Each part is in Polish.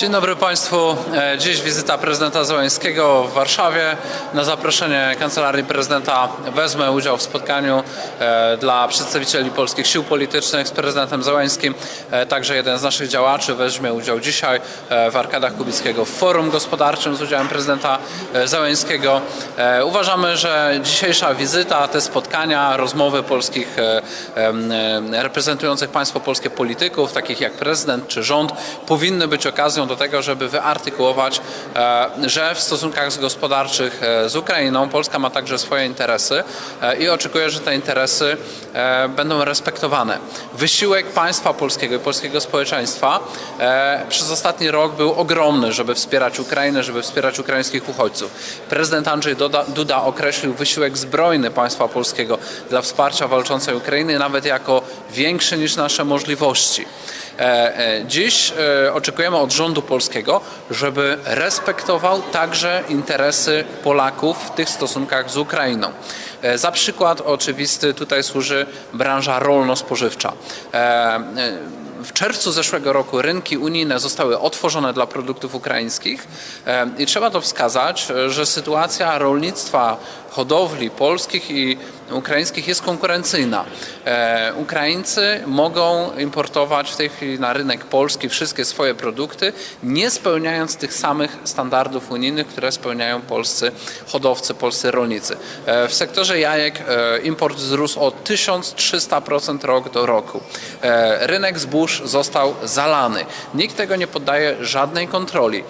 Dzień dobry Państwu. E, Dziś wizyta prezydenta Zeleńskiego w Warszawie. Na zaproszenie Kancelarii Prezydenta wezmę udział w spotkaniu e, dla przedstawicieli polskich sił politycznych z prezydentem Zeleńskim. E, Także jeden z naszych działaczy weźmie udział dzisiaj w Arkadach Kubickiego w forum gospodarczym z udziałem prezydenta Zeleńskiego. Uważamy, że dzisiejsza wizyta, te spotkania, rozmowy polskich reprezentujących państwo polskie polityków, takich jak prezydent czy rząd, powinny być okazją do tego, żeby wyartykułować, e, że w stosunkach gospodarczych e, z Ukrainą Polska ma także swoje interesy e, i oczekuje, że te interesy będą respektowane. Wysiłek państwa polskiego i polskiego społeczeństwa przez ostatni rok był ogromny, żeby wspierać Ukrainę, żeby wspierać ukraińskich uchodźców. Prezydent Andrzej Duda określił wysiłek zbrojny państwa polskiego dla wsparcia walczącej Ukrainy nawet jako większy niż nasze możliwości. E, e, Dziś e, oczekujemy od rządu polskiego, żeby respektował także interesy Polaków w tych stosunkach z Ukrainą. Za przykład oczywisty tutaj służy branża rolno-spożywcza. W czerwcu zeszłego roku rynki unijne zostały otworzone dla produktów ukraińskich i trzeba to wskazać, że sytuacja rolnictwa, hodowli polskich i ukraińskich jest konkurencyjna. E, Ukraińcy mogą importować w tej chwili na rynek polski wszystkie swoje produkty, nie spełniając tych samych standardów unijnych, które spełniają polscy hodowcy, polscy rolnicy. E, W sektorze jajek e, import wzrósł o 1300% rok do roku. Rynek zbóż został zalany. Nikt tego nie poddaje żadnej kontroli.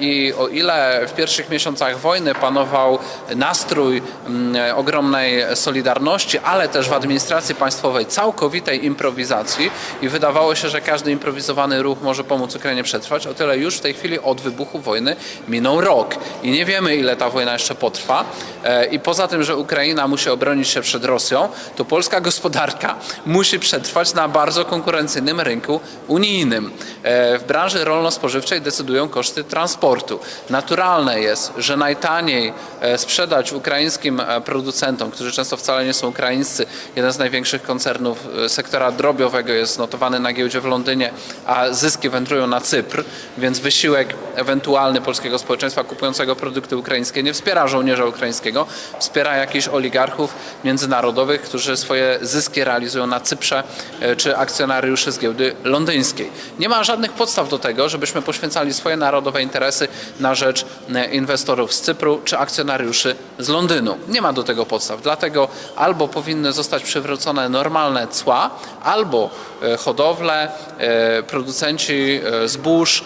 I o ile w pierwszych miesiącach wojny panował nastrój mm, ogromnej solidarności, ale też w administracji państwowej całkowitej improwizacji i wydawało się, że każdy improwizowany ruch może pomóc Ukrainie przetrwać, o tyle już w tej chwili od wybuchu wojny minął rok i nie wiemy ile ta wojna jeszcze potrwa. E, I poza tym, że Ukraina musi obronić się przed Rosją, to polska gospodarka musi przetrwać na bardzo konkurencyjnym rynku unijnym. E, W branży rolno-spożywczej decydują koszty transportu. Naturalne jest, że najtaniej e, sprzedać ukraińskim producentom, którzy często wcale nie są ukraińscy. Jeden z największych koncernów e, sektora drobiowego jest notowany na giełdzie w Londynie, a zyski wędrują na Cypr, więc wysiłek ewentualny polskiego społeczeństwa kupującego produkty ukraińskie nie wspiera żołnierza ukraińskiego, wspiera jakichś oligarchów międzynarodowych, którzy swoje zyski realizują na Cyprze, e, czy akcjonariuszy z giełdy londyńskiej. Nie ma żadnych podstaw do tego, żebyśmy poświęcali swoje narodowe interesy na rzecz e, inwestorów z Cypru czy akcjonariuszy z Londynu. Nie ma do tego podstaw. Dlatego albo powinny zostać przywrócone normalne cła, albo e, hodowle, e, producenci e, zbóż,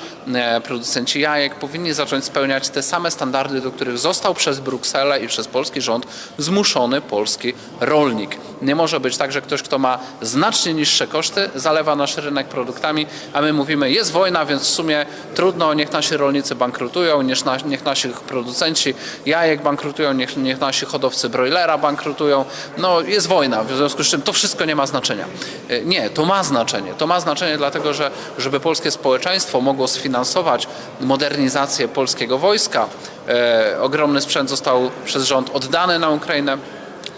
producenci jajek powinni zacząć spełniać te same standardy, do których został przez Brukselę i przez polski rząd zmuszony polski rolnik. Nie może być tak, że ktoś, kto ma znacznie niższe koszty, zalewa nasz rynek produktami, a my mówimy, jest wojna, więc w sumie trudno, niech nasi rolnicy bankrutują, niech, na, niech nasi producenci jajek bankrutują, niech, niech nasi hodowcy broilera bankrutują. No jest wojna, w związku z czym to wszystko nie ma znaczenia. E, Nie, to ma znaczenie. To ma znaczenie dlatego, że żeby polskie społeczeństwo mogło sfinansować modernizację polskiego wojska, e, ogromny sprzęt został przez rząd oddany na Ukrainę.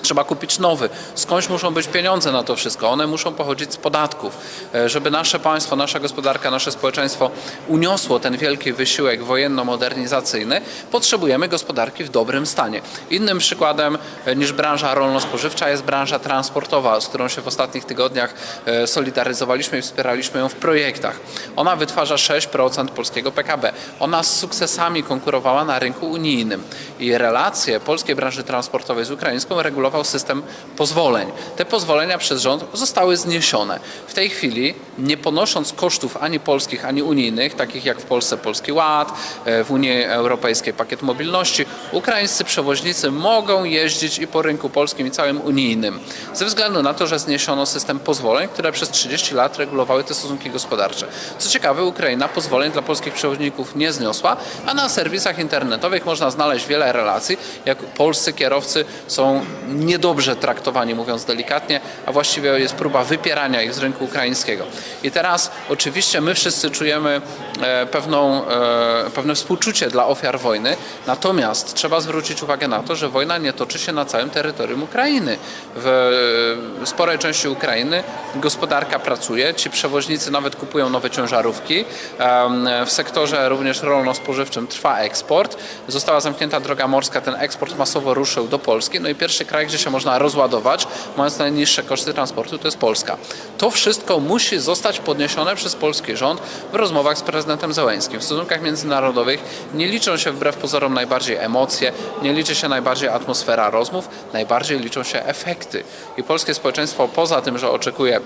Trzeba kupić nowy. Skądś muszą być pieniądze na to wszystko. One muszą pochodzić z podatków. E, Żeby nasze państwo, nasza gospodarka, nasze społeczeństwo uniosło ten wielki wysiłek wojenno-modernizacyjny, potrzebujemy gospodarki w dobrym stanie. Innym przykładem e, niż branża rolno-spożywcza jest branża transportowa, z którą się w ostatnich tygodniach e, solidaryzowaliśmy i wspieraliśmy ją w projektach. Ona wytwarza 6% polskiego PKB. Ona z sukcesami konkurowała na rynku unijnym i relacje polskiej branży transportowej z ukraińską system pozwoleń. Te pozwolenia przez rząd zostały zniesione. W tej chwili, nie ponosząc kosztów ani polskich, ani unijnych, takich jak w Polsce Polski Ład, e, w Unii Europejskiej pakiet mobilności, ukraińscy przewoźnicy mogą jeździć i po rynku polskim i całym unijnym. Ze względu na to, że zniesiono system pozwoleń, które przez 30 lat regulowały te stosunki gospodarcze. Co ciekawe, Ukraina pozwoleń dla polskich przewoźników nie zniosła, a na serwisach internetowych można znaleźć wiele relacji, jak polscy kierowcy są niedobrze traktowani, mówiąc delikatnie, a właściwie jest próba wypierania ich z rynku ukraińskiego. I teraz oczywiście my wszyscy czujemy e, pewną, e, pewne współczucie dla ofiar wojny, natomiast trzeba zwrócić uwagę na to, że wojna nie toczy się na całym terytorium Ukrainy. W e, sporej części Ukrainy gospodarka pracuje, ci przewoźnicy nawet kupują nowe ciężarówki. W sektorze również rolno-spożywczym trwa eksport. Została zamknięta droga morska, ten eksport masowo ruszył do Polski. No i pierwszy kraj, gdzie się można rozładować, mając najniższe koszty transportu, to jest Polska. To wszystko musi zostać podniesione przez polski rząd w rozmowach z prezydentem Zełenskim. W stosunkach międzynarodowych nie liczą się wbrew pozorom najbardziej emocje, nie liczy się najbardziej atmosfera rozmów, najbardziej liczą się efekty. I polskie społeczeństwo poza tym, że oczekuje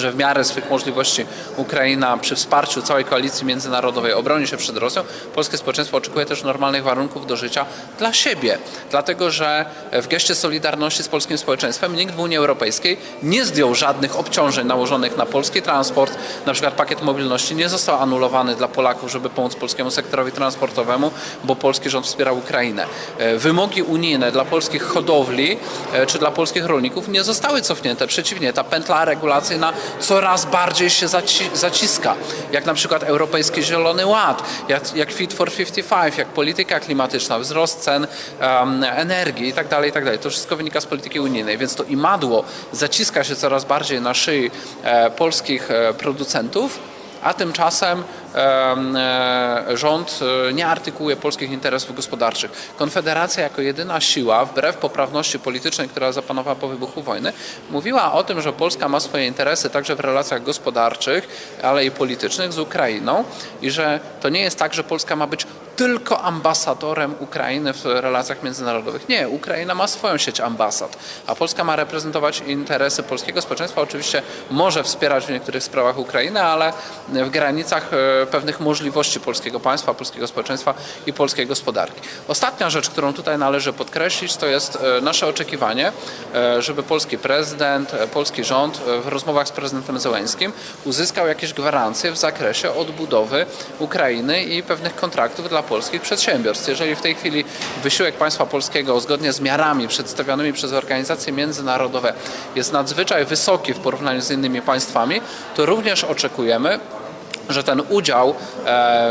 że w miarę swych możliwości Ukraina przy wsparciu całej koalicji międzynarodowej obroni się przed Rosją, polskie społeczeństwo oczekuje też normalnych warunków do życia dla siebie. Dlatego, że w geście solidarności z polskim społeczeństwem nikt w Unii Europejskiej nie zdjął żadnych obciążeń nałożonych na polski transport. Na przykład pakiet mobilności nie został anulowany dla Polaków, żeby pomóc polskiemu sektorowi transportowemu, bo polski rząd wspiera Ukrainę. E, Wymogi unijne dla polskich hodowli e, czy dla polskich rolników nie zostały cofnięte. Przeciwnie, ta pętla regulacyjna coraz bardziej się zaci zaciska. Jak na przykład Europejski Zielony Ład, jak, jak Fit for 55, jak polityka klimatyczna, wzrost cen em, energii itd., itd. To wszystko wynika z polityki unijnej, więc to imadło zaciska się coraz bardziej na szyi e, polskich e, producentów, a tymczasem em, rząd e, nie artykułuje polskich interesów gospodarczych. Konfederacja jako jedyna siła, wbrew poprawności politycznej, która zapanowała po wybuchu wojny, mówiła o tym, że Polska ma swoje interesy także w relacjach gospodarczych, ale i politycznych z Ukrainą i że to nie jest tak, że Polska ma być tylko ambasadorem Ukrainy w relacjach międzynarodowych. Nie, Ukraina ma swoją sieć ambasad, a Polska ma reprezentować interesy polskiego społeczeństwa. Oczywiście może wspierać w niektórych sprawach Ukrainę, ale w granicach e, pewnych możliwości polskiego państwa, polskiego społeczeństwa i polskiej gospodarki. Ostatnia rzecz, którą tutaj należy podkreślić, to jest e, nasze oczekiwanie, e, żeby polski prezydent, polski rząd w rozmowach z prezydentem Zełenskim uzyskał jakieś gwarancje w zakresie odbudowy Ukrainy i pewnych kontraktów dla polskich przedsiębiorstw. Jeżeli w tej chwili wysiłek państwa polskiego zgodnie z miarami przedstawionymi przez organizacje międzynarodowe jest nadzwyczaj wysoki w porównaniu z innymi państwami, to również oczekujemy, że ten udział e,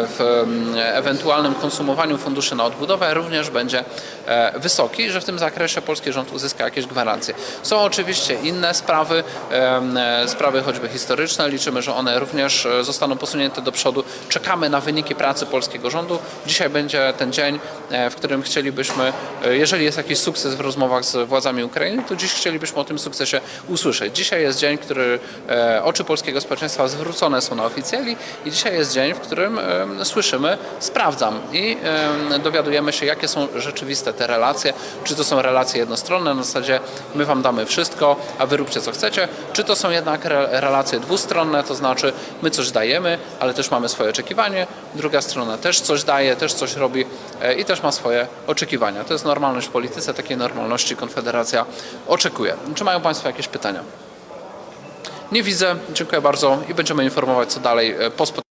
w ewentualnym konsumowaniu funduszy na odbudowę również będzie e, wysoki i że w tym zakresie polski rząd uzyska jakieś gwarancje. Są oczywiście inne sprawy, e, sprawy choćby historyczne. Liczymy, że one również zostaną posunięte do przodu. Czekamy na wyniki pracy polskiego rządu. Dzisiaj będzie ten dzień, w którym chcielibyśmy, jeżeli jest jakiś sukces w rozmowach z władzami Ukrainy, to dziś chcielibyśmy o tym sukcesie usłyszeć. Dzisiaj jest dzień, który oczy polskiego społeczeństwa zwrócone są na oficjeli i dzisiaj jest dzień, w którym słyszymy, sprawdzam i em, dowiadujemy się, jakie są rzeczywiste te relacje. Czy to są relacje jednostronne, na zasadzie my wam damy wszystko, a wy róbcie co chcecie, czy to są jednak re- relacje dwustronne, to znaczy my coś dajemy, ale też mamy swoje oczekiwanie, druga strona też coś daje, też coś robi e, i też ma swoje oczekiwania. To jest normalność w polityce, takiej normalności Konfederacja oczekuje. Czy mają Państwo jakieś pytania? Nie widzę. Dziękuję bardzo i będziemy informować co dalej e, po.